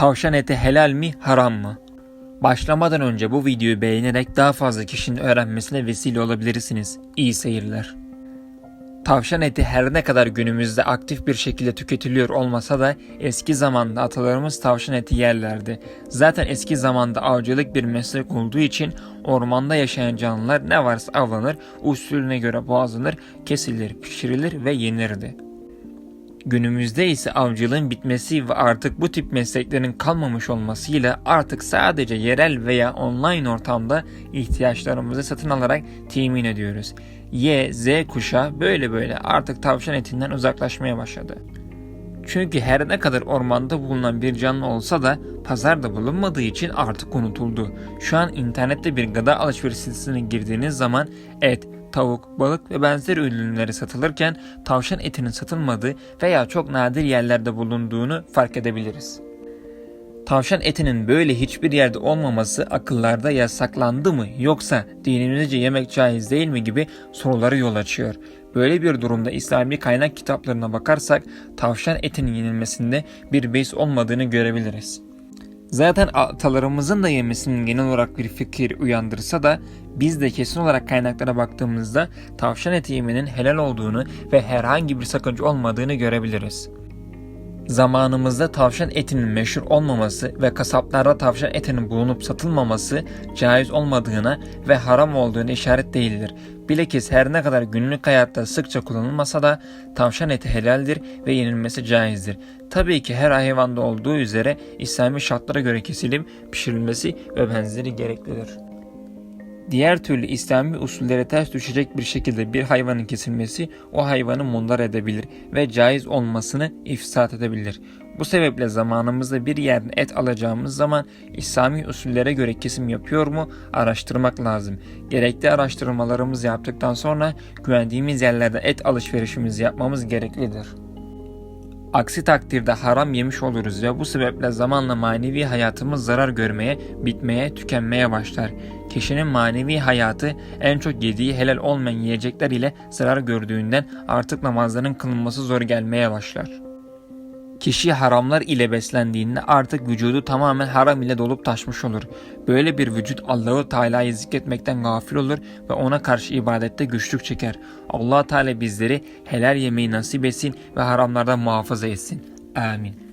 Tavşan eti helal mi, haram mı? Başlamadan önce bu videoyu beğenerek daha fazla kişinin öğrenmesine vesile olabilirsiniz. İyi seyirler. Tavşan eti her ne kadar günümüzde aktif bir şekilde tüketiliyor olmasa da eski zamanda atalarımız tavşan eti yerlerdi. Zaten eski zamanda avcılık bir meslek olduğu için ormanda yaşayan canlılar ne varsa avlanır, usulüne göre boğazlanır, kesilir, pişirilir ve yenirdi. Günümüzde ise avcılığın bitmesi ve artık bu tip mesleklerin kalmamış olmasıyla artık sadece yerel veya online ortamda ihtiyaçlarımızı satın alarak temin ediyoruz. Y, Z kuşağı böyle böyle artık tavşan etinden uzaklaşmaya başladı. Çünkü her ne kadar ormanda bulunan bir canlı olsa da pazarda bulunmadığı için artık unutuldu. Şu an internette bir gıda alışveriş sitesine girdiğiniz zaman et, tavuk, balık ve benzeri ürünleri satılırken tavşan etinin satılmadığı veya çok nadir yerlerde bulunduğunu fark edebiliriz. Tavşan etinin böyle hiçbir yerde olmaması akıllarda yasaklandı mı yoksa dinimizce yemek caiz değil mi gibi soruları yol açıyor. Böyle bir durumda İslami kaynak kitaplarına bakarsak tavşan etinin yenilmesinde bir beis olmadığını görebiliriz. Zaten atalarımızın da yemesinin genel olarak bir fikir uyandırsa da biz de kesin olarak kaynaklara baktığımızda tavşan eti yemenin helal olduğunu ve herhangi bir sakınca olmadığını görebiliriz. Zamanımızda tavşan etinin meşhur olmaması ve kasaplarda tavşan etinin bulunup satılmaması caiz olmadığına ve haram olduğuna işaret değildir. Bilakis her ne kadar günlük hayatta sıkça kullanılmasa da tavşan eti helaldir ve yenilmesi caizdir. Tabii ki her hayvanda olduğu üzere İslami şartlara göre kesilip pişirilmesi ve benzeri gereklidir. Diğer türlü İslami usullere ters düşecek bir şekilde bir hayvanın kesilmesi o hayvanı mundar edebilir ve caiz olmasını ifsat edebilir. Bu sebeple zamanımızda bir yerden et alacağımız zaman İslami usullere göre kesim yapıyor mu araştırmak lazım. Gerekli araştırmalarımızı yaptıktan sonra güvendiğimiz yerlerde et alışverişimizi yapmamız gereklidir. Aksi takdirde haram yemiş oluruz ve bu sebeple zamanla manevi hayatımız zarar görmeye, bitmeye, tükenmeye başlar. Kişinin manevi hayatı en çok yediği helal olmayan yiyecekler ile zarar gördüğünden artık namazların kılınması zor gelmeye başlar. Kişi haramlar ile beslendiğinde artık vücudu tamamen haram ile dolup taşmış olur. Böyle bir vücut Allahu Teala'yı zikretmekten gafil olur ve ona karşı ibadette güçlük çeker. Allah Teala bizleri helal yemeği nasip etsin ve haramlardan muhafaza etsin. Amin.